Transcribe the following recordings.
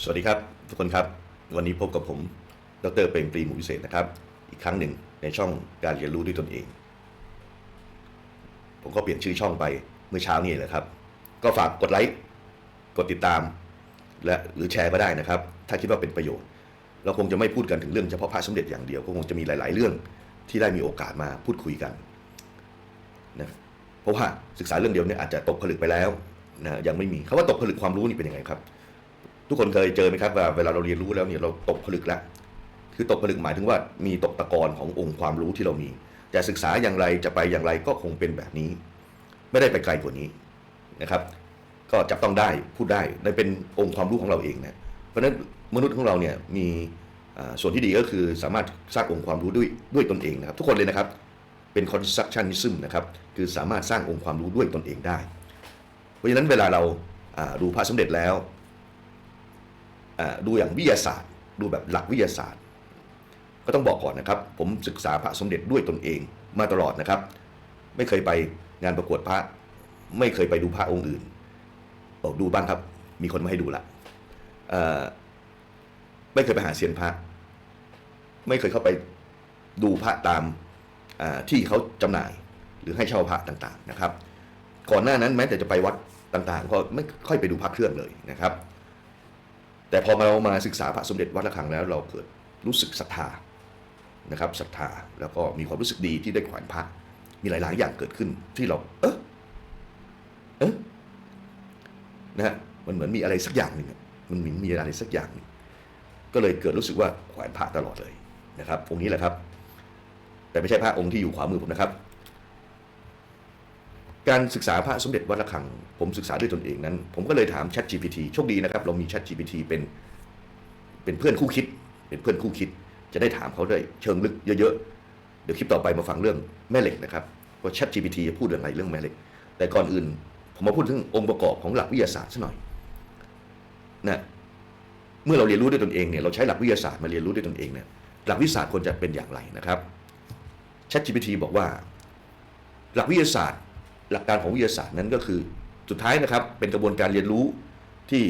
สวัสดีครับ ทุกคนครับ วันนี้พบกับผมดรเปรมปรีหมูวิเศษนะครับ อีกครั้งหนึ่งในช่องการเรียนรู้ด้วยตนเอง ผมก็เปลี่ยนชื่อช่องไปเมื่อเช้านี้แหละครับ ก็ฝากกดไลค์กดติดตาม และหรือแชร์ก็ได้นะครับ ถ้าคิดว่าเป็นประโยชน์ เราคงจะไม่พูดกันถึงเรื่องเฉพาะพระสมเด็จอย่างเดียวก็คงจะมีหลาย ๆ เรื่องที่ได้มีโอกาสมาพูดคุยกันนะเพราะว่าศึกษาเรื่องเดียวเนี่ยอาจจะตกผลึกไปแล้วนะยังไม่มีคำว่าตกผลึกความรู้นี่เป็นยังไงครับ ทุกคนเคยเจอไหมครับว่าเวลาเราเรียนรู้แล้วเนี่ยเราตกผลึกแล้วคือตกผลึกหมายถึงว่ามีตกตะกอนขององค์ความรู้ที่เรามีจะศึกษาอย่างไรจะไปอย่างไรก็คงเป็นแบบนี้ ไม่ได้ไปไกลกว่านี้นะครับ ก็จับต้องได้พูดได้ได้เป็นองค์ความรู้ของเราเองนะเพราะฉะนั้นมนุษย์ของเราเนี่ยมีส่วนที่ดีก็คือสามารถสร้างองค์ความรู้ด้วยด้วยตนเองนะครับ ทุกคนเลยนะครับเป็น constructionism นะครับคือสามารถสร้างองค์ความรู้ด้วยตนเองได้ เพราะฉะนั้นเวลาเราดูพระสมเด็จแล้ว ดูอย่างวิทยาศาสตร์ ดูแบบหลักวิทยาศาสตร์ ก็ต้องบอกก่อนนะครับ ผมศึกษาพระสมเด็จด้วยตนเองมาตลอดนะครับ ไม่เคยไปงานประกวดพระ ไม่เคยไปดูพระองค์อื่นบอกดูบ้างครับ มีคนมาให้ดูละไม่เคยไปหาเซียนพระ ไม่เคยเข้าไปดูพระตามที่เขาจำหน่ายหรือให้เช่าพระต่างๆนะครับ ก่อนหน้านั้นแม้แต่จะไปวัดต่างๆ ก็ไม่ค่อยไปดูพระเครื่องเลยนะครับ แต่พอเรามาศึกษาพระสมเด็จวัดระฆังแล้วเราเกิดรู้สึกศรัทธานะครับศรัทธาแล้วก็มีความรู้สึกดีที่ได้ขวนพระมีหลายๆ อย่างเกิดขึ้นที่เรา เออเออนะฮะมันเหมือนมีอะไรสักอย่างหนึ่งมันเหมือนมีอะไรสักอย่างหนึ่งก็เลยเกิดรู้สึกว่าแขวนพระตลอดเลยนะครับองค์นี้แหละครับ แต่ไม่ใช่พระองค์ที่อยู่ขวามือผมนะครับ การศึกษาพระสมเด็จวัดระฆัง ผมศึกษาด้วยตนเองนั้น ผมก็เลยถาม Chat GPT โชคดีนะครับ เรามี Chat GPT เป็นเป็นเพื่อนคู่คิด เป็นเพื่อนคู่คิด จะได้ถามเขาได้เชิงลึกเยอะๆ เดี๋ยวคลิปต่อไปมาฟังเรื่องแม่เหล็กนะครับว่า Chat GPT จะพูดอะไรเรื่องแม่เหล็ก แต่ก่อนอื่น ผมมาพูดถึงองค์ประกอบของหลักวิทยาศาสตร์ซะหน่อยนะเมื่อเราเรียนรู้ด้วยตนเองเนี่ยเราใช้หลักวิทยาศาสตร์มาเรียนรู้ด้วยตนเองเนี่ยหลักวิทยาศาสตร์ควรจะเป็นอย่างไรนะครับ Chat GPT บอกว่า หลักวิทยาศาสตร์ หลักการของวิทยาศาสตร์นั้นก็คือสุดท้ายนะครับเป็นกระบวนการเรียนรู้ที่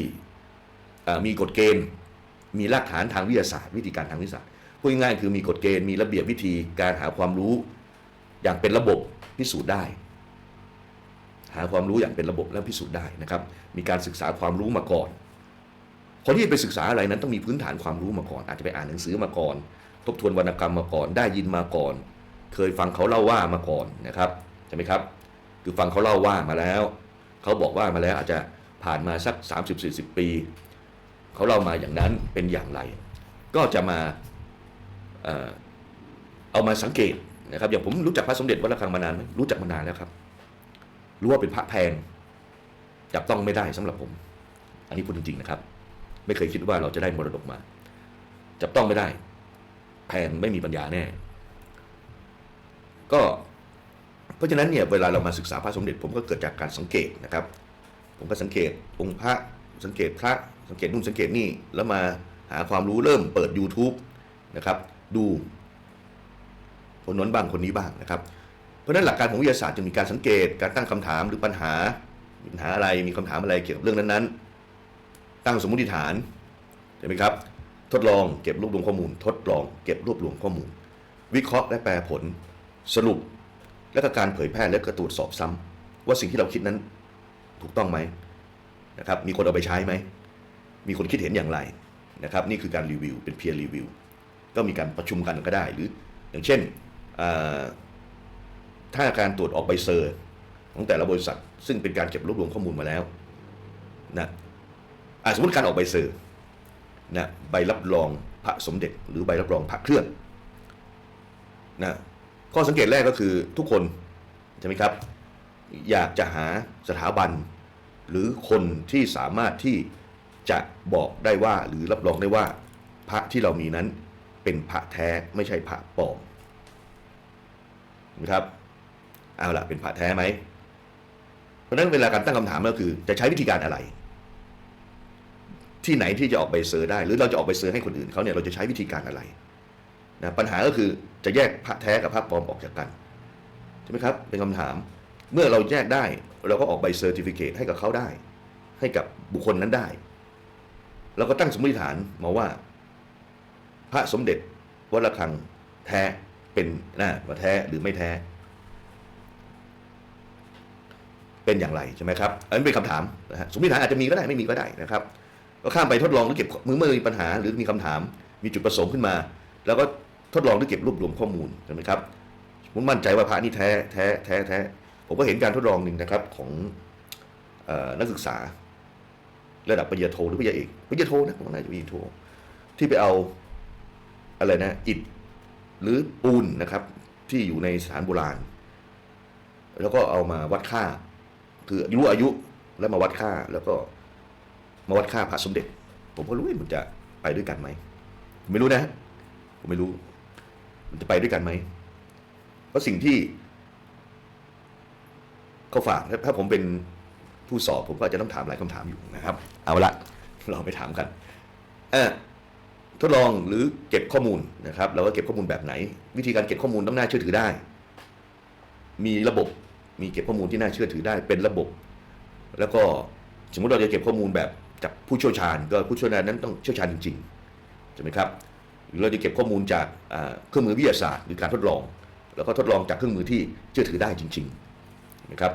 มีกฎเกณฑ์ มีรากฐานทางวิทยาศาสตร์ วิธีการทางวิทยาศาสตร์พูดง่ายๆคือมีกฎเกณฑ์มีระเบียบวิธีการหาความรู้ อย่างเป็นระบบพิสูจน์ได้ หาความรู้อย่างเป็นระบบและพิสูจน์ได้นะครับ มีการศึกษาความรู้มาก่อน คนที่ไปศึกษาอะไรนั้นต้องมีพื้นฐานความรู้มาก่อน อาจจะไปอ่านหนังสือมาก่อน ทบทวนวรรณกรรมมาก่อน ได้ยินมาก่อน เคยฟังเขาเล่าว่ามาก่อนนะครับใช่ไหมครับ คือฟังเขาเล่าว่ามาแล้ว เขาบอกว่ามาแล้วอาจจะผ่านมาสัก 30-40 ปี เขาเล่ามาอย่างนั้นเป็นอย่างไร ก็จะมาเอามาสังเกตนะครับอย่างผมรู้จักพระสมเด็จวัดระฆังมานานไหมรู้จักมานานแล้วครับ รู้ว่าเป็นพระแพงจับต้องไม่ได้สำหรับผม อันนี้พูดจริงๆนะครับ ไม่เคยคิดว่าเราจะได้มรดกมา จับต้องไม่ได้ แพงไม่มีปัญญาแน่ ก็ เพราะฉะนั้นเนี่ยเวลาเรามาศึกษาพระสมเด็จผมก็เกิดจากการสังเกตนะครับ ผมก็สังเกตองค์พระสังเกตพระสังเกตนู่นสังเกตนี่แล้วมาหาความรู้เริ่มเปิด YouTube นะครับ ดูคนนั้นบ้างคนนี้บ้างนะครับ เพราะฉะนั้นหลักการของวิทยาศาสตร์จะมีการสังเกตการตั้งคำถามหรือปัญหาปัญหาอะไรมีคำถามอะไรเกี่ยวกับเรื่องนั้นๆ ตั้งสมมติฐานใช่ไหมครับ ทดลองเก็บรวบรวมข้อมูล ทดลองเก็บรวบรวมข้อมูล วิเคราะห์และแปลผลสรุป และก็การเผยแพร่และก็ตรวจสอบซ้ำว่าสิ่งที่เราคิดนั้นถูกต้องไหมนะครับมีคนเอาไปใช้ไหม มีคนคิดเห็นอย่างไรนะครับนี่คือการรีวิวเป็น peer review ก็มีการประชุมกันก็ได้หรือ อย่างเช่นถ้าการตรวจออกใบเซอร์ของแต่ละบริษัท ซึ่งเป็นการเก็บรวบรวมข้อมูลมาแล้วนะสมมติการออกใบเซอร์นะใบรับรองพระสมเด็จหรือใบรับรองพระเครื่องนะ ข้อสังเกตแรกก็คือทุกคนใช่ไหมครับ อยากจะหาสถาบัน หรือคนที่สามารถที่จะบอกได้ว่าหรือรับรองได้ว่าพระที่เรามีนั้นเป็นพระแท้ไม่ใช่พระปลอมนะครับเอาละเป็นพระแท้ไหมเพราะนั้นเวลาการตั้งคำถามก็คือ จะใช้วิธีการอะไร ที่ไหนที่จะออกใบเซอร์ได้ หรือเราจะออกใบเซอร์ให้คนอื่นเขาเนี่ยเราจะใช้วิธีการอะไร นะปัญหาก็คือจะแยกพระแท้กับพระปลอมออกจากกันใช่ไหมครับเป็นคำถาม เมื่อเราแยกได้เราก็ออกใบเซอร์ติฟิเคตให้กับเขาได้ ให้กับบุคคลนั้นได้เราก็ตั้งสมมติฐานมาว่า พระสมเด็จวัดระฆังแท้เป็นนะว่าแท้หรือไม่แท้ เป็นอย่างไรใช่ไหมครับอันนี้เป็นคำถามนะฮะสมมติฐานอาจจะมีก็ได้ไม่มีก็ได้นะครับ ก็ข้ามไปทดลองหรือเก็บมือเมื่อมีปัญหาหรือมีคำถาม มีจุดประสงค์ขึ้นมา แล้วก็ ทดลองหรือเก็บรวบรวมข้อมูลใช่ไหมครับผมมั่นใจว่าพระนี่แท้แท้แท้แท้ผมก็เห็นการทดลองหนึ่งนะครับของอนักศึกษา ระดับปริญญาโทหรือปริญญาเอกปริญญาโทนะผมว่าน่าจะปริญญาโทที่ไปเอาอะไรนะอิฐหรือปูนนะครับ ที่อยู่ในสถานโบราณ แล้วก็เอามาวัดค่า คือรู้อายุแล้วมาวัดค่าแล้วก็มาวัดค่าพระสมเด็จ ผมก็รู้ว่ามันจะไปด้วยกันไหมไม่รู้นะ ผมไม่รู้ มันจะไปด้วยกันไหมเพราะสิ่งที่เขาฝากถ้าผมเป็นผู้สอบผมก็อาจจะต้องถามหลายคำถามอยู่นะครับ เอาละเราไปถามกันเออทดลองหรือเก็บข้อมูลนะครับเราก็เก็บข้อมูลแบบไหน วิธีการเก็บข้อมูลต้องน่าเชื่อถือได้ มีระบบมีเก็บข้อมูลที่น่าเชื่อถือได้เป็นระบบ แล้วก็สมมติเราจะเก็บข้อมูลแบบจากผู้เชี่ยวชาญ ก็ผู้เชี่ยวชาญนั้นต้องเชี่ยวชาญจริงๆใช่ไหมครับ หรือเราจะเก็บข้อมูลจากเครื่องมือวิทยาศาสตร์หรือการทดลอง แล้วก็ทดลองจากเครื่องมือที่เชื่อถือได้จริงๆนะครับ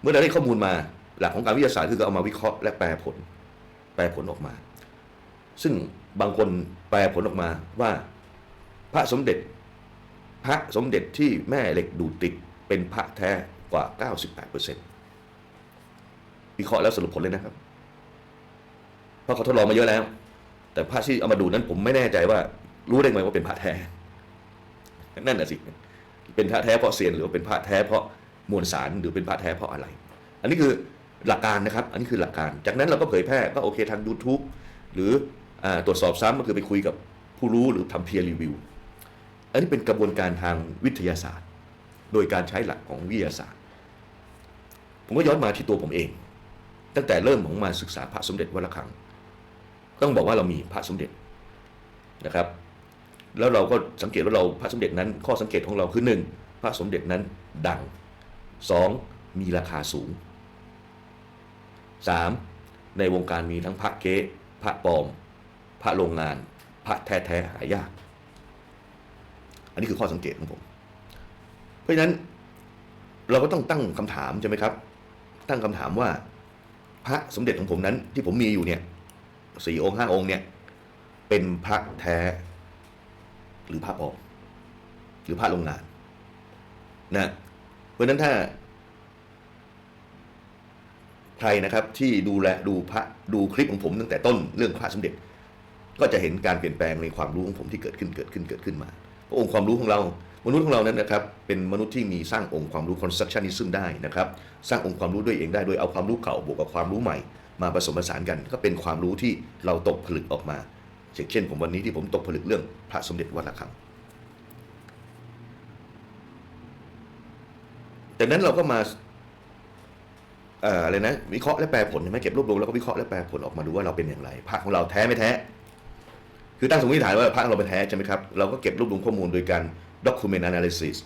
เมื่อเราได้ข้อมูลมาหลักของการวิทยาศาสตร์คือเอามาวิเคราะห์และแปลผล แปลผลออกมา ซึ่งบางคนแปลผลออกมาว่าพระสมเด็จพระสมเด็จที่แม่เหล็กดูดติดเป็นพระแท้กว่า 98%วิเคราะห์แล้วสรุปผลเลยนะครับ เพราะเขาทดลองมาเยอะแล้ว แต่พระที่เอามาดูนั้นผมไม่แน่ใจว่ารู้ได้ไงว่าเป็นพระแท้นั่นน่ะสิเป็นพระแท้เพราะเซียนหรือว่าเป็นพระแท้เพราะมวลสารหรือเป็นพระแท้เพราะอะไร อันนี้คือหลักการนะครับ อันนี้คือหลักการ จากนั้นเราก็เผยแพร่ก็โอเคทาง YouTube หรืออตรวจสอบซ้ำก็คือไปคุยกับผู้รู้หรือทำ peer review อันนี้เป็นกระบวนการทางวิทยาศาสตร์ โดยการใช้หลักของวิทยาศาสตร์ ผมก็ย้อนมาที่ตัวผมเอง ตั้งแต่เริ่มของมาศึกษาพระสมเด็จวัดระฆัง ต้องบอกว่าเรามีพระสมเด็จนะครับ แล้วเราก็สังเกตว่าเราพระสมเด็จนั้น ข้อสังเกตของเราคือหนึ่งพระสมเด็จนั้นดังสองมีราคาสูงสามในวงการมีทั้งพระเก๊พระปลอม พระโรงงาน พระแท้แท้ๆหายาก อันนี้คือข้อสังเกตของผม เพราะฉะนั้นเราก็ต้องตั้งคำถามใช่ไหมครับ ตั้งคำถามว่า พระสมเด็จของผมนั้นที่ผมมีอยู่เนี่ย สี่องค์ห้าองค์เนี่ย เป็นพระแท้ หรือพระปลอมหรือพระโรงงานนะเพราะนั้นถ้า ใครนะครับที่ดูแลดูพระดูคลิปของผมตั้งแต่ต้นเรื่องพระสมเด็จ ก็จะเห็นการเปลี่ยนแปลงในความรู้ของผมที่เกิดขึ้นเกิดขึ้นเกิดขึ้นมาพระองค์ความรู้ของเรา มนุษย์ของเรานั้นนะครับ เป็นมนุษย์ที่มีสร้างองค์ความรู้ constructionism ได้นะครับ สร้างองค์ความรู้ด้วยเองได้โดยเอาความรู้เก่าบวกกับความรู้ใหม่ มาผสมผสานกันก็เป็นความรู้ที่เราตกผลึกออกมาเช่นผมวันนี้ที่ผมตกผลึกเรื่องพระสมเด็จวัดระฆังจากนั้นเราก็มาเอ่ออะไรนะวิเคราะห์และแปลผลใช่ไหมเก็บรวบรวมแล้วก็วิเคราะห์และแปลผลออกมาดูว่าเราเป็นอย่างไรพระของเราแท้ไม่แท้ คือตั้งสมมติฐานว่าพระของเราเป็นแท้ใช่ไหมครับเราก็เก็บรวบรวมข้อมูลโดยการ document analysis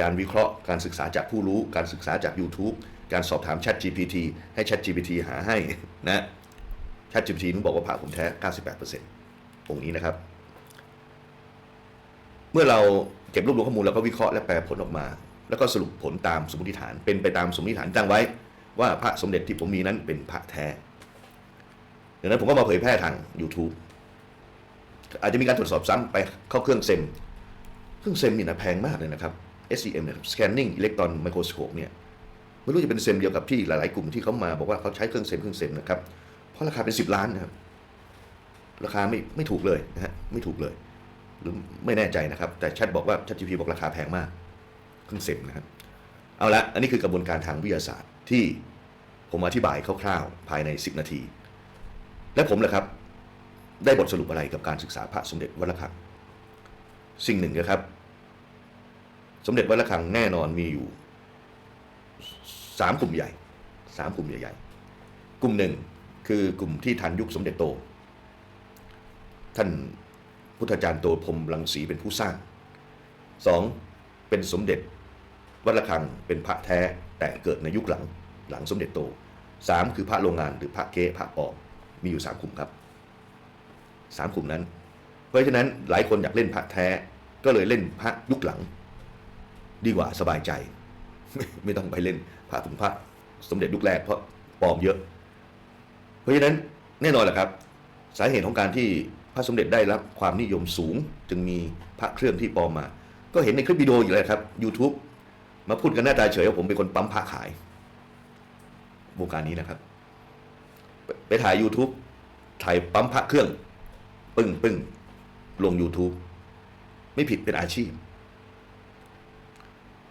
การวิเคราะห์การศึกษาจากผู้รู้ การศึกษาจาก YouTube การสอบถาม Chat GPT ให้ Chat GPT หาให้นะ Chat GPT นึกบอกว่าพระผมแท้ 98%องค์นี้นะครับ เมื่อเราเก็บรวบรวมข้อมูลแล้วก็วิเคราะห์และแปลผลออกมา แล้วก็สรุปผลตามสมมติฐาน เป็นไปตามสมมติฐานตั้งไว้ ว่าพระสมเด็จที่ผมมีนั้นเป็นพระแท้ดังนั้นผมก็มาเผยแพร่ทาง YouTube อาจจะมีการตรวจสอบซ้ำไปเข้าเครื่องเซม เครื่องเซมนี่นะแพงมากเลยนะครับ SEM นะครับ Scanning Electron Microscope เนี่ย ไม่รู้จะเป็นเซมเดียวกับที่หลาย ๆ กลุ่มที่เขามาบอกว่าเขาใช้เครื่องเซมเครื่องเซมนะครับ เพราะราคาเป็น 10 ล้านนะครับ ราคาไม่ไม่ถูกเลยนะฮะไม่ถูกเลย หรือไม่แน่ใจนะครับ แต่แชทบอกว่า ChatGPT บอกราคาแพงมาก เครื่องเซมนะครับ เอาละอันนี้คือกระบวนการทางวิทยาศาสตร์ที่ผมอธิบายคร่าว ๆ ภายใน 10 นาที และผมแหละครับ ได้บทสรุปอะไรกับการศึกษาพระสมเด็จวัดระฆังสิ่งหนึ่งนะครับ สมเด็จวัดระฆังแน่นอนมีอยู่ สามกลุ่มใหญ่สามกลุ่มใหญ่ๆ กลุ่มหนึ่งคือกลุ่มที่ทันยุคสมเด็จโต ท่านพุทธจารย์โตพรมรังสีเป็นผู้สร้างสองเป็นสมเด็จวัดระฆังเป็นพระแท้แต่เกิดในยุคหลังหลังสมเด็จโตสามคือพระโรงงานหรือพระเก๊พระปลอมมีอยู่สามกลุ่มครับสามกลุ่มนั้น เพราะฉะนั้นหลายคนอยากเล่นพระแท้ก็เลยเล่นพระยุคหลัง ดีกว่าสบายใจ ไม่ต้องไปเล่นพระถึงพระสมเด็จยุคแรกเพราะปลอมเยอะ เพราะฉะนั้นแน่นอนแหละครับ สาเหตุของการที่พระสมเด็จได้รับความนิยมสูง จึงมีพระเครื่องที่ปลอมมา ก็เห็นในคลิปวิดีโออยู่เลยครับ YouTube มาพูดกันหน้าตาเฉยว่าผมเป็นคนปั๊มพระขาย วงการนี้นะครับ ไปไปถ่าย YouTube ถ่ายปั๊มพระเครื่อง ปึ้งปึ้งลง YouTube ไม่ผิดเป็นอาชีพ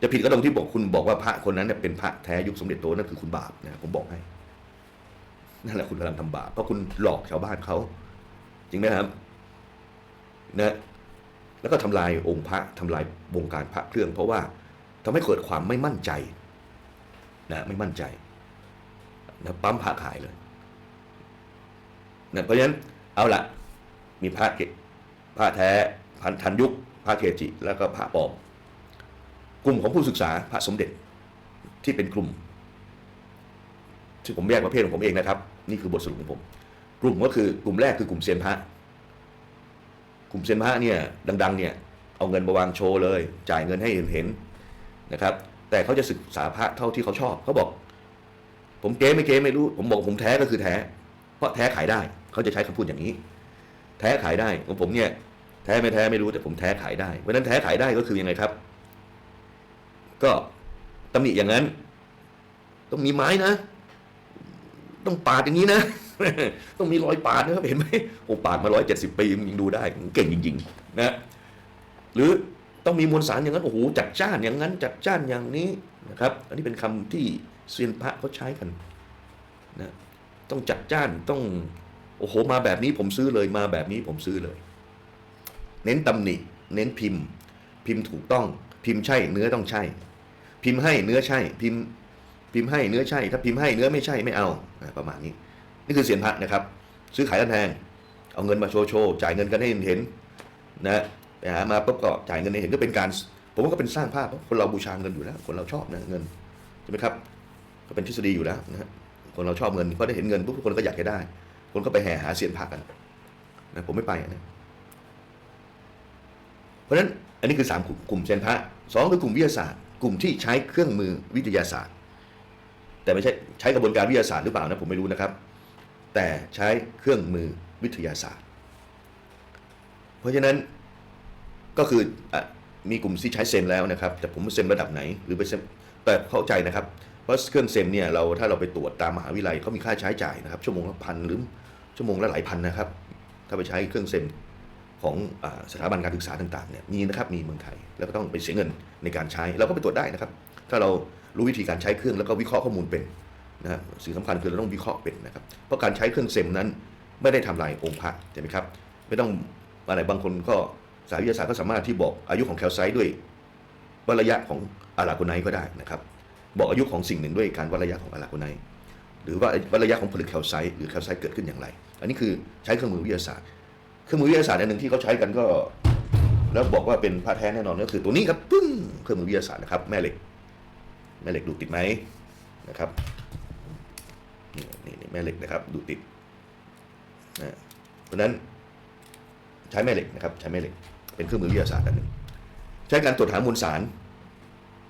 จะผิดก็ตรงที่บอกคุณบอกว่าพระคนนั้นเนี่ยเป็นพระแท้ยุคสมเด็จโตนั่นคือคุณบาปนะผมบอกให้นั่นแหละคุณกำลังทำบาปเพราะคุณหลอกชาวบ้านเขาจริงไหมครับนะแล้วก็ทำลายองค์พระทำลายวงการพระเครื่อง เพราะว่าทำให้เกิดความไม่มั่นใจนะไม่มั่นใจนะปั๊มพระขายเลยนะเพราะฉะนั้นเอาละมีพระเกพระแท้พันทันยุคพระเกจิ แล้วก็พระปลอม กลุ่มของผู้ศึกษาพระสมเด็จที่เป็นกลุ่มที่ผมแยกประเภทของผมเองนะครับ นี่คือบทสรุปของผม กลุ่มก็คือกลุ่มแรกคือกลุ่มเซียนพระกลุ่มเซียนพระเนี่ยดัง ๆ เนี่ยเอาเงินมาวางโชว์เลย จ่ายเงินให้เห็นเห็นๆนะครับ แต่เขาจะศึกษาพระเท่าที่เขาชอบเขาบอก ผมเก๊ไม่เก๊ไม่รู้ ผมบอกผมแท้ก็คือแท้ เพราะแท้ขายได้ เขาจะใช้คำพูดอย่างนี้ แท้ขายได้ของผมเนี่ยแท้ไม่แท้ไม่รู้แต่ผมแท้ขายได้เพราะฉะนั้นแท้ขายได้ก็คือยังไงครับ ก็ตำหนิอย่างนั้น ต้องมีไม้นะ ต้องปาดอย่างนี้นะ ต้องมีรอยปาดนะครับเห็นไหมโอ้ปาดมาร้อยเจ็ดสิบปีมันยังดูได้เก่งจริง ๆ นะ หรือต้องมีมวลสารอย่างนั้นโอ้โหจัดจ้านอย่างนั้น จัดจ้านอย่างนี้นะครับ อันนี้เป็นคำที่เซียนพระเขาใช้กันนะต้องจัดจ้านต้องโอ้โหมาแบบนี้ผมซื้อเลยมาแบบนี้ผมซื้อเลย เน้นตำหนิ เน้นพิมพ์ พิมพ์ถูกต้อง พิมพ์ใช่เนื้อต้องใช่ พิมพ์ให้เนื้อใช่ พิมพ์พิมพ์ให้เนื้อใช่ ถ้าพิมพ์ให้เนื้อไม่ใช่ไม่เอาประมาณนี้ นี่คือเสียนพระนะครับ ซื้อขายกันแพงเอาเงินมาโชว์โชว์จ่ายเงินกันให้เห็นนะไปหามาปุ๊บก็จ่ายเงินให้เห็นก็เป็นการ ผมว่าก็เป็นสร้างภาพคนเราบูชาเงินอยู่แล้ว คนเราชอบนะเงินใช่ไหมครับ ก็เป็นทฤษฎีอยู่แล้วนะคนเราชอบเงินเพราะได้เห็นเงินปุ๊บทุกคนก็อยากจะได้ คนก็ไปแห่หาเสียนพระกันนะผมไม่ไปนะ เพราะฉะนั้นอันนี้คือสามกลุ่มกลุ่มเซนพระสองคือกลุ่มวิทยาศาสตร์ กลุ่มที่ใช้เครื่องมือวิทยาศาสตร์ แต่ไม่ใช่ใช้กระบวนการวิทยาศาสตร์หรือเปล่านะผมไม่รู้นะครับ แต่ใช้เครื่องมือวิทยาศาสตร์ เพราะฉะนั้นก็คืออมีกลุ่มที่ใช้เซมแล้วนะครับ แต่ผมเซมระดับไหนหรือไปเซมแต่เข้าใจนะครับเพราะเครื่องเซมเนี่ยเราถ้าเราไปตรวจตามมหาวิทยาลัยเขามีค่าใช้จ่ายนะครับชั่วโมงละพันหรือชั่วโมงละหลายพันนะครับ ถ้าไปใช้เครื่องเซม ของอสถาบันการศึกษาต่างๆเนี่ยมีนะครับมีเมืองไทย แล้วก็ต้องไปเสียเงินในการใช้เราก็ไปตรวจได้นะครับ ถ้าเรารู้วิธีการใช้เครื่องแล้วก็วิเคราะห์ข้อมูลเป็นนะฮะสิ่งสำคัญคือเราต้องวิเคราะห์เป็นนะครับเพราะการใช้เครื่องเซมนั้นไม่ได้ทำลายองค์พระใช่ไหมครับไม่ต้องอะไรบางคนก็สายวิทยาศาสตร์ก็สามารถที่บอกอายุของแคลไซต์ด้วยวัระยะของอะลาโกไนก็ได้นะครับ บอกอายุของสิ่งหนึ่งด้วยการวัดระยะของอะลาโกไนหรือว่าวัดระยะของผลึกแคลไซต์หรือแคลไซต์เกิดขึ้นอย่างไร อันนี้คือใช้เครื่องมือวิทยาศาสตร์ เครื่องมือวิทยาศาสตร์อันหนึ่งที่เขาใช้กันก็ แล้วบอกว่าเป็นพระแท้แน่นอนก็คือตัวนี้ครับปึ้งเครื่องมือวิทยาศาสตร์นะครับ แม่เหล็ก แม่เหล็กดูดติดไหมนะครับนี่นี่แม่เหล็กนะครับ ดูดติดนะเพราะนั้นใช้แม่เหล็กนะครับ ใช้แม่เหล็ก เป็นเครื่องมือวิทยาศาสตร์อันหนึ่งใช้การตรวจหามวลสาร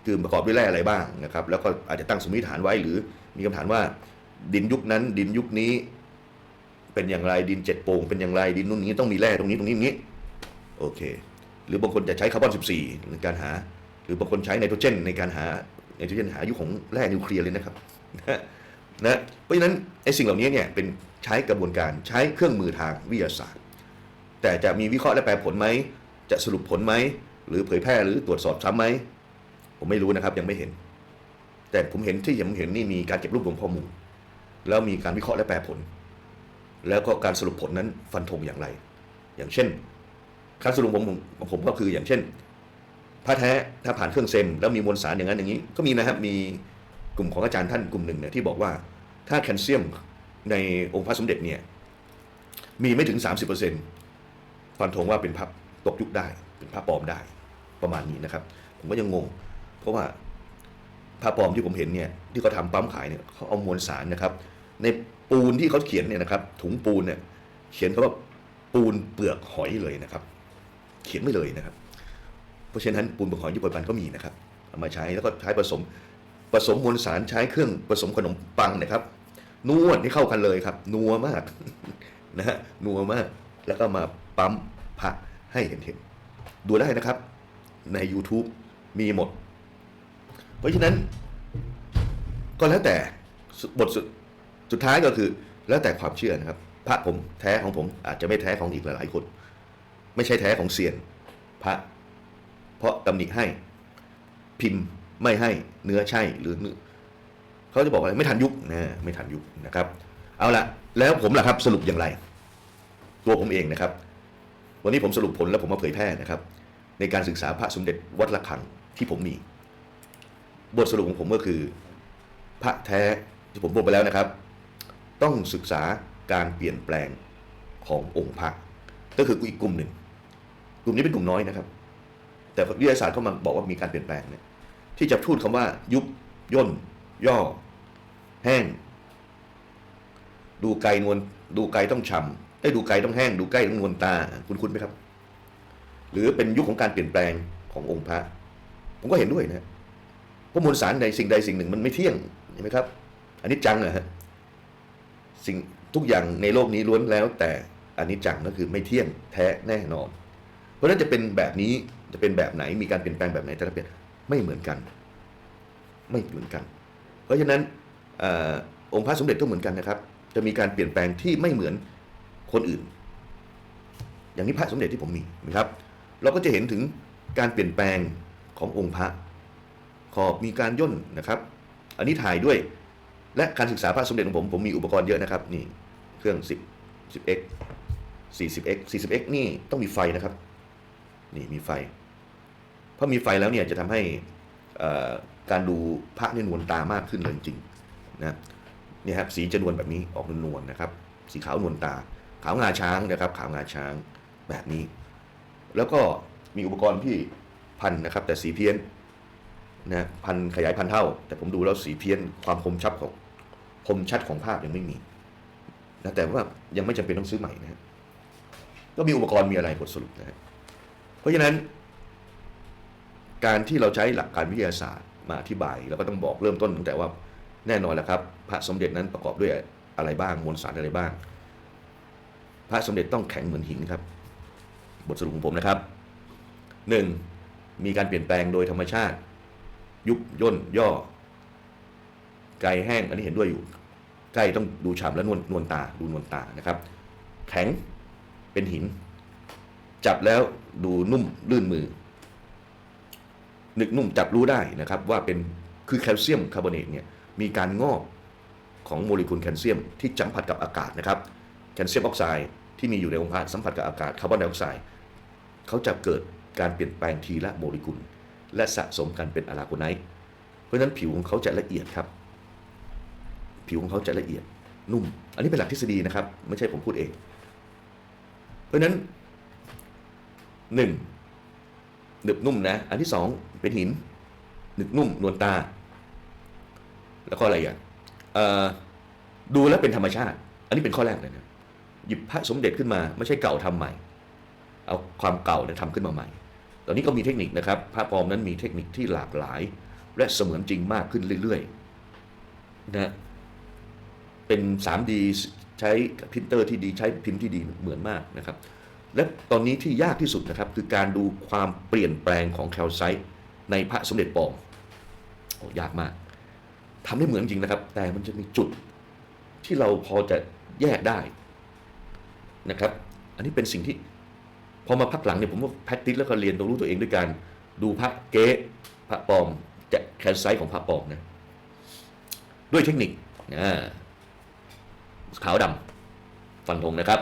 คือประกอบด้วยแร่อะไรบ้างนะครับ แล้วก็อาจจะตั้งสมมติฐานไว้หรือมีคำถามว่าดินยุคนั้นดินยุคนี้ เป็นอย่างไรดินเจ็ดโป่งเป็นอย่างไรดินนู่นนี้ต้องมีแร่ตรงนี้ตรงนี้ตรงนี้โอเค หรือบางคนจะใช้คาร์บอน14ในการหา หรือบางคนใช้ไนโตรเจนในการหาไนโตรเจนหายุคของแร่นิวเคลียร์เลยนะครับนะเพราะฉะนั้นไอ้สิ่งเหล่านี้เนี่ยเป็นใช้กระบวนการใช้เครื่องมือทางวิทยาศาสตร์ แต่จะมีวิเคราะห์และแปลผลไหมจะสรุปผลไหมหรือเผยแพร่หรือตรวจสอบซ้ำไหมผมไม่รู้นะครับยังไม่เห็น แต่ผมเห็นที่ผมเห็นนี่มีการเก็บรวบรวมข้อมูลแล้วมีการวิเคราะห์และแปลผล แล้วก็การสรุปผลนั้นฟันธงอย่างไร อย่างเช่นการสรุปผมของผมก็คืออย่างเช่นพระแท้ถ้าผ่านเครื่องเซมแล้วมีมวลสารอย่างนั้นอย่างนี้ก็มีนะครับมีกลุ่มของอาจารย์ท่านกลุ่มหนึ่งเนี่ยที่บอกว่าถ้าแคลเซียมในองค์พระสมเด็จเนี่ยมีไม่ถึง 30%ฟันธงว่าเป็นพระตกยุคได้ เป็นพระปลอมได้ประมาณนี้นะครับ ผมก็ยังงง เพราะว่าพระปลอมที่ผมเห็นเนี่ยที่เขาทำปั๊มขายเนี่ยเขาเอามวลสารนะครับ ใน ปูนที่เขาเขียนเนี่ยนะครับ ถุงปูนเนี่ยเขียนเขาว่าปูนเปลือกหอยเลยนะครับ เขียนไม่เลยนะครับ เพราะฉะนั้นปูนเปลือกหอยญี่ปุ่นก็มีนะครับเอามาใช้แล้วก็ใช้ผสมผสมมวลสารใช้เครื่องผสมขนมปังนะครับ นวดให้เข้ากันเลยครับ นัวมากนะฮะนัวมากแล้วก็มาปั๊มผักให้เห็นเห็นๆดูได้นะครับใน YouTube มีหมด เพราะฉะนั้นก็แล้วแต่บทสุด สุดท้ายก็คือแล้วแต่ความเชื่อนะครับ พระผมแท้ของผมอาจจะไม่แท้ของอีกหลายๆคน ไม่ใช่แท้ของเซียน พระ เพราะตำหนิให้ พิมพ์ไม่ให้เนื้อใช่หรือเนื้อเขาจะบอกว่าไม่ทันยุคนะไม่ทันยุคนะครับ เอาละแล้วผมล่ะครับสรุปอย่างไร ตัวผมเองนะครับ วันนี้ผมสรุปผลแล้วผมมาเผยแพร่นะครับ ในการศึกษาพระสมเด็จวัดระฆังที่ผมมี บทสรุปของผมก็คือ พระแท้ที่ผมพูดไปแล้วนะครับ ต้องศึกษาการเปลี่ยนแปลงขององค์พระก็คืออีกกลุ่มหนึ่ง กลุ่มนี้เป็นกลุ่มน้อยนะครับ แต่วิทยาศาสตร์เขามาบอกว่ามีการเปลี่ยนแปลงเนี่ยที่จะพูดคำว่ายุบย่น ย่อ แห้ง ดูไกลนวลดูไกลต้องฉ่ำได้ดูไกลต้องแห้ง ดูใกล้ต้องนวลตาคุณคุณไหมครับ หรือเป็นยุคของการเปลี่ยนแปลงขององค์พระ ผมก็เห็นด้วยนะเพราะมวลสารในสิ่งใดสิ่งหนึ่งมันไม่เที่ยงเห็นไหมครับ อันนี้จังอะฮะ สิ่งทุกอย่างในโลกนี้ล้วนแล้ว แต่อันนี้จังก็คือไม่เที่ยงแท้แน่นอน เพราะฉะนั้นจะเป็นแบบนี้จะเป็นแบบไหนมีการเปลี่ยนแปลงแบบไหนแต่ละเปลี่ยนไม่เหมือนกัน ไม่เหมือนกัน เพราะฉะนั้นออองค์พระสมเด็จก็เหมือนกันนะครับ จะมีการเปลี่ยนแปลงที่ไม่เหมือนคนอื่น อย่างนี้พระสมเด็จที่ผมมีนะครับ เราก็จะเห็นถึงการเปลี่ยนแปลงขององค์พระขอบมีการย่นนะครับ อันนี้ถ่ายด้วย และการศึกษาพระสมเด็จของผม ผมมีอุปกรณ์เยอะนะครับ นี่เครื่อง 10 10x 40x 40x นี่ต้องมีไฟนะครับ นี่มีไฟ เพราะมีไฟแล้วเนี่ยจะทำให้การดูพระเนี่ยนวลตามากขึ้นเลยจริงๆนะนี่ครับสีจะนวลแบบนี้ออกนวลๆนะครับ สีขาวนวลตา ขาวงาช้างนะครับ ขาวงาช้างแบบนี้ แล้วก็มีอุปกรณ์ที่พันนะครับ แต่สีเพี้ยนนะพันขยายพันเท่า แต่ผมดูแล้วสีเพี้ยนความคมชัดของ คมชัดของภาพยังไม่มีนะแต่ว่ายังไม่จำเป็นต้องซื้อใหม่นะก็มีอุปกรณ์มีอะไรบทสรุปนะเพราะฉะนั้น การที่เราใช้หลักการวิทยาศาสตร์มาอธิบายเราก็ต้องบอกเริ่มต้นตั้งแต่ว่าแน่นอนแหละครับ พระสมเด็จนั้นประกอบด้วยอะไรบ้างมวลสารอะไรบ้าง พระสมเด็จต้องแข็งเหมือนหินครับ บทสรุปของผมนะครับหนึ่งมีการเปลี่ยนแปลงโดยธรรมชาติ ยุบย่นย่อ ไกลแห้งอันนี้เห็นด้วยอยู่ใกล้ต้องดูฉ่ำและนวลนวลตาดูนวลตานะครับ แข็งเป็นหิน จับแล้วดูนุ่มลื่นมือ นึกนุ่มจับรู้ได้นะครับ ว่าเป็นคือแคลเซียมคาร์บอเนตเนี่ยมีการงอกของโมเลกุลแคลเซียมที่สัมผัสกับอากาศนะครับแคลเซียมออกไซด์ที่มีอยู่ในองค์พระสัมผัสกับอากาศคาร์บอนไดออกไซด์เขาจะเกิดการเปลี่ยนแปลงทีละโมเลกุล และสะสมกันเป็นอะลาโกไนต์เพราะฉะนั้นผิวของเขาจะละเอียดครับ ผิวของเขาจะละเอียดนุ่ม อันนี้เป็นหลักทฤษฎีนะครับ ไม่ใช่ผมพูดเอง เพราะนั้นหนึ่งหนึบนุ่มนะ อันที่สองเป็นหินหนึบนุ่มนวลตา แล้วก็อะไรอะดูแล้วเป็นธรรมชาติ อันนี้เป็นข้อแรกเลยนะหยิบพระสมเด็จขึ้นมาไม่ใช่เก่าทำใหม่ เอาความเก่าเนี่ยทำขึ้นมาใหม่ ตอนนี้ก็มีเทคนิคนะครับพระปลอมนั้นมีเทคนิคที่หลากหลาย และเสมือนจริงมากขึ้นเรื่อยๆนะ เป็น 3D ใช้พิมพ์เตอร์ที่ดีใช้พิมพ์ที่ดีเหมือนมากนะครับ และตอนนี้ที่ยากที่สุดนะครับ คือการดูความเปลี่ยนแปลงของแคลไซต์ในพระสมเด็จปอมโอ้ยากมากทำได้เหมือนจริงนะครับ แต่มันจะมีจุดที่เราพอจะแยกได้นะครับ อันนี้เป็นสิ่งที่พอมาพักหลังเนี่ยผมว่าแพทติสแล้วก็เรียนตัวรู้ตัวเองด้วยการดูพระเก๊พระปลอมจะแคลไซต์ของพระปลอมนะด้วยเทคนิคนะ ขาวดำฟันธงนะครับ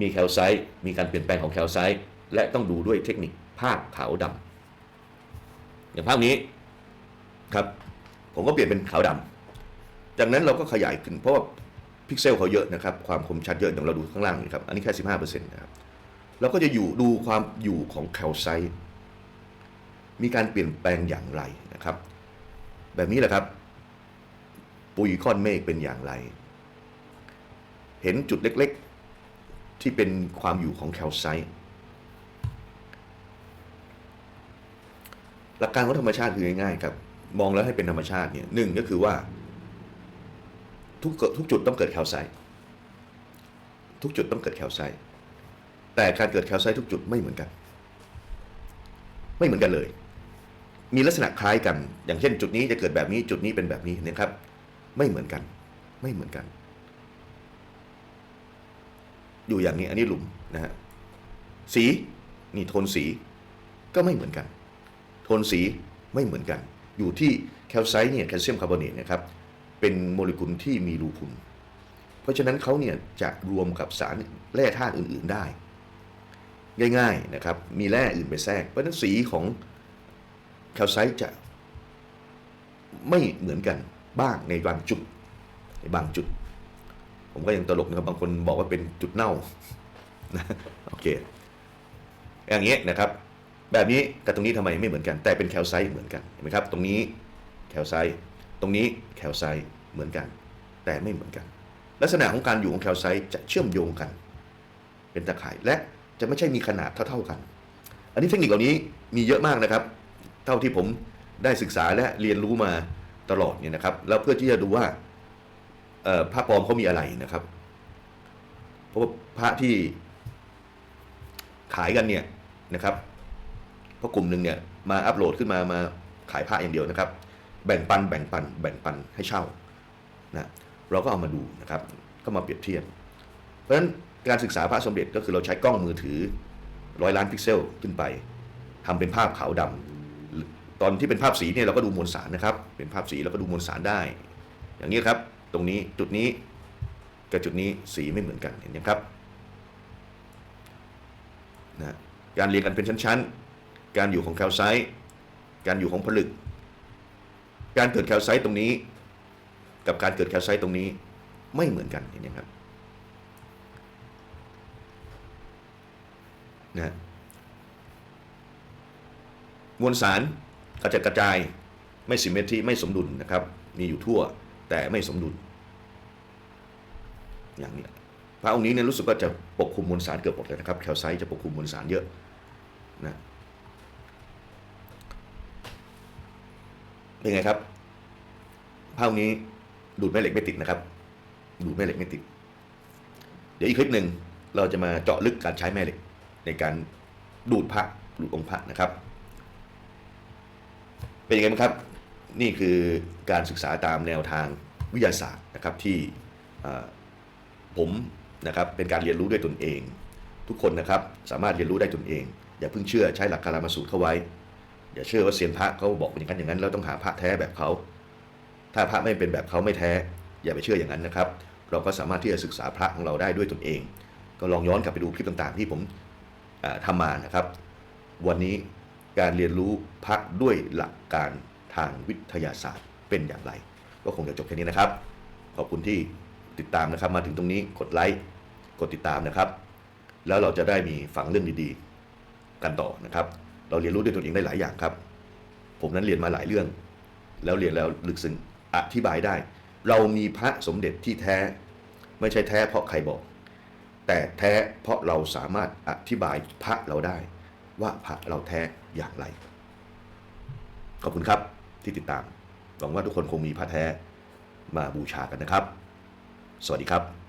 มีแคลไซต์มีการเปลี่ยนแปลงของแคลไซต์และต้องดูด้วยเทคนิคภาพขาวดำอย่างภาพนี้ครับผมก็เปลี่ยนเป็นขาวดำจากนั้นเราก็ขยายขึ้นเพราะว่าพิกเซลเขาเยอะนะครับ ความคมชัดเยอะอย่างเราดูข้างล่างนี่ครับอันนี้แค่สิบห้าเปอร์เซ็นต์นะครับเราก็จะอยู่ดูความอยู่ของแคลไซต์มีการเปลี่ยนแปลงอย่างไรนะครับ แบบนี้แหละครับ ปุยก้อนเมฆเป็นอย่างไร เห็นจุดเล็กๆ ที่เป็นความอยู่ของแคลไซต์หลักการของธรรมชาติคือง่ายๆครับ มองแล้วให้เป็นธรรมชาติเนี่ยหนึ่งก็คือว่าทุกทุกจุดต้องเกิดแคลไซต์ทุกจุดต้องเกิดแคลไซต์แต่การเกิดแคลไซต์ทุกจุดไม่เหมือนกัน ไม่เหมือนกันเลย มีลักษณะคล้ายกัน อย่างเช่น จุดนี้จะเกิดแบบนี้จุดนี้เป็นแบบนี้นะครับ ไม่เหมือนกัน ไม่เหมือนกัน อยู่อย่างนี้อันนี้หลุมนะฮะสีนี่โทนสีก็ไม่เหมือนกัน โทนสีไม่เหมือนกัน อยู่ที่แคลไซต์เนี่ยแคลเซียมคาร์บอเนตนะครับเป็นโมเลกุลที่มีรูพุนเพราะฉะนั้นเขาเนี่ยจะรวมกับสารแร่ธาตุอื่น ๆได้ ง่ายๆนะครับมีแร่อื่นไปแทรก เพราะฉะนั้นสีของแคลไซต์จะไม่เหมือนกันบ้างในบางจุดในบางจุด ผมก็ยังตลกนะครับบางคนบอกว่าเป็นจุดเน่านะโอเคอย่างเงี้ยนะครับ แบบนี้กับตรงนี้ทำไมไม่เหมือนกัน แต่เป็นแคลไซต์เหมือนกันเห็นไหมครับ ตรงนี้แคลไซต์ตรงนี้แคลไซต์เหมือนกัน แต่ไม่เหมือนกัน ลักษณะของการอยู่ของแคลไซต์จะเชื่อมโยงกัน เป็นตะข่ายและจะไม่ใช่มีขนาดเท่าๆกัน อันนี้เทคนิคเหล่านี้มีเยอะมากนะครับ เท่าที่ผมได้ศึกษาและเรียนรู้มาตลอดเนี่ยนะครับ แล้วเพื่อที่จะดูว่า พระปลอมเขามีอะไรนะครับเพราะว่าพระที่ขายกันเนี่ยนะครับพราะกลุ่มหนึ่งเนี่ยมาอัปโหลดขึ้นมามาขายพระอย่างเดียวนะครับ แบ่งปันแบ่งปัน แบ่งปันให้เช่านะเราก็เอามาดูนะครับ ก็มาเปรียบเทียบ เพราะฉะนั้นการศึกษาพระสมเด็จก็คือเราใช้กล้องมือถือร้อยล้านพิกเซลขึ้นไปทำเป็นภาพขาวดำตอนที่เป็นภาพสีเนี่ยเราก็ดูมวลสารนะครับ เป็นภาพสีเราก็ดูมวลสารได้ อย่างนี้ครับ ตรงนี้จุดนี้กับจุดนี้สีไม่เหมือนกันเห็นไหมครับนะการเรียงกันเป็นชั้นๆ การอยู่ของแคลไซต์การอยู่ของผลึก การเกิดแคลไซต์ตรงนี้ กับการเกิดแคลไซต์ตรงนี้ไม่เหมือนกันเห็นไหมครับนะมวลสารกระจัดกระจายไม่สิเมตรีไม่สมดุลนะครับ มีอยู่ทั่ว แต่ไม่สมดุล อย่างนี้พระองค์นี้เนี่ยรู้สึกว่าจะปกคลุมมวลสารเกือบหมดเลยนะครับแคลไซต์จะปกคลุมมวลสารเยอะนะเป็นไงครับพระองค์นี้ดูดแม่เหล็กไม่ติดนะครับ ดูดแม่เหล็กไม่ติด เดี๋ยวอีกคลิปหนึ่งเราจะมาเจาะลึกการใช้แม่เหล็ก ในการดูดพระดูดองค์พระนะครับ เป็นยังไงบ้างครับ นี่คือการศึกษาตามแนวทางวิทยาศาสตร์นะครับที่ผมนะครับเป็นการเรียนรู้ด้วยตนเอง ทุกคนนะครับสามารถเรียนรู้ได้ตนเอง อย่าเพิ่งเชื่อใช้หลักการมาสูตรเข้าไว้ อย่าเชื่อว่าเซียนพระเขาบอกอย่างนั้นอย่างนั้นแล้วต้องหาพระแท้แบบเขาถ้าพระไม่เป็นแบบเขาไม่แท้ อย่าไปเชื่ออย่างนั้นนะครับ เราก็สามารถที่จะศึกษาพระของเราได้ด้วยตนเอง ก็ลองย้อนกลับไปดูคลิปต่างๆ ที่ผมอ่าทำมานะครับ วันนี้การเรียนรู้พักด้วยหลักการ ทางวิทยาศาสตร์เป็นอย่างไร ก็คงจะจบแค่นี้นะครับ ขอบคุณที่ติดตามนะครับ มาถึงตรงนี้กดไลค์กดติดตามนะครับ แล้วเราจะได้มีฟังเรื่องดีๆ กันต่อนะครับ เราเรียนรู้ด้วยตนเองได้หลายอย่างครับ ผมนั้นเรียนมาหลายเรื่อง แล้วเรียนแล้วลึกซึ้งอธิบายได้ เรามีพระสมเด็จที่แท้ ไม่ใช่แท้เพราะใครบอก แต่แท้เพราะเราสามารถอธิบายพระเราได้ ว่าพระเราแท้อย่างไร ขอบคุณครับ ที่ติดตามหวังว่าทุกคนคงมีพระแท้มาบูชากันนะครับ สวัสดีครับ